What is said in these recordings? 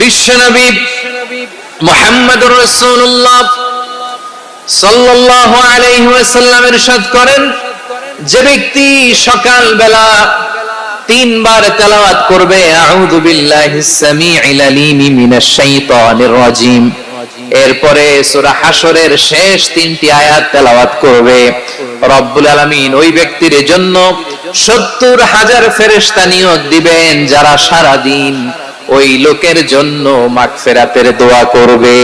বিশ্বনবী করেন, যে ব্যক্তি সকাল বেলা তিনবার তেলাওয়াত করবে এরপরে সূরা হাশরের শেষ তিনটি আয়াত তেলাওয়াত করবে। রব্বুল আলামিন ওই ব্যক্তির জন্য সত্তর হাজার ফেরেশতা নিয়োগ দিবেন, যারা সারা দিন ওই লোকের জন্য মাগফিরাতের দোয়া করবে।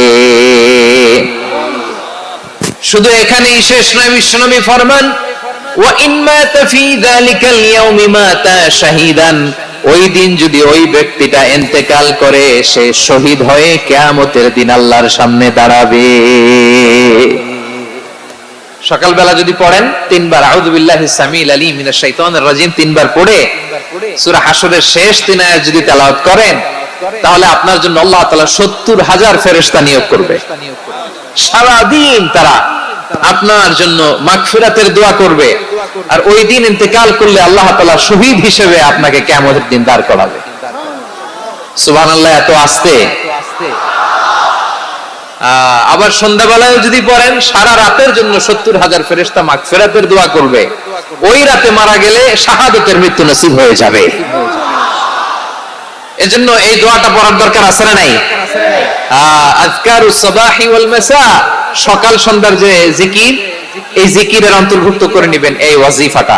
শুধু এখানেই শেষ নয় বিশ্বনবী ফরমান ওই দিন যদি ওই ব্যক্তিটা ইন্তেকাল করে সে শহীদ হয়ে কিয়ামতের দিন আল্লাহর সামনে দাঁড়াবে। সকালবেলা যদি পড়েন তিনবার আউযু বিল্লাহি সামিল আলিম মিনাশ শাইতানির রাজিম তিনবার পড়ে সূরা হাশরের শেষ তিন আয়াত যদি তেলাওয়াত করেন তাহলে আপনার জন্য আল্লাহ তাআলা 70 হাজার ফেরেশতা নিয়োগ করবে। সারা দিন তারা আপনার জন্য মাগফিরাতের দোয়া করবে। আর ওই দিন ইন্তেকাল করলে আল্লাহ তাআলা শহীদ হিসেবে আপনাকে কিয়ামতের দিন দাঁড় করাবে। সুবহানাল্লাহ এত আস্তে। আহ, আবার সন্ধ্যাবেলায় যদি পড়েন সারা রাতের জন্য সত্তর হাজার ফেরেস্তা মাগফিরাতের দোয়া করবে। ওই রাতে মারা গেলে শাহাদতের মৃত্যু নসিব হয়ে যাবে। এজন্য এই দোয়াটা পড়ার দরকার আছে না নাই? আজকার সবাহি ওয়াল মাসা, সকাল সন্ধ্যার যে জিকির, এই জিকিরের অন্তর্ভুক্ত করে নেবেন এই ওয়াজিফাটা।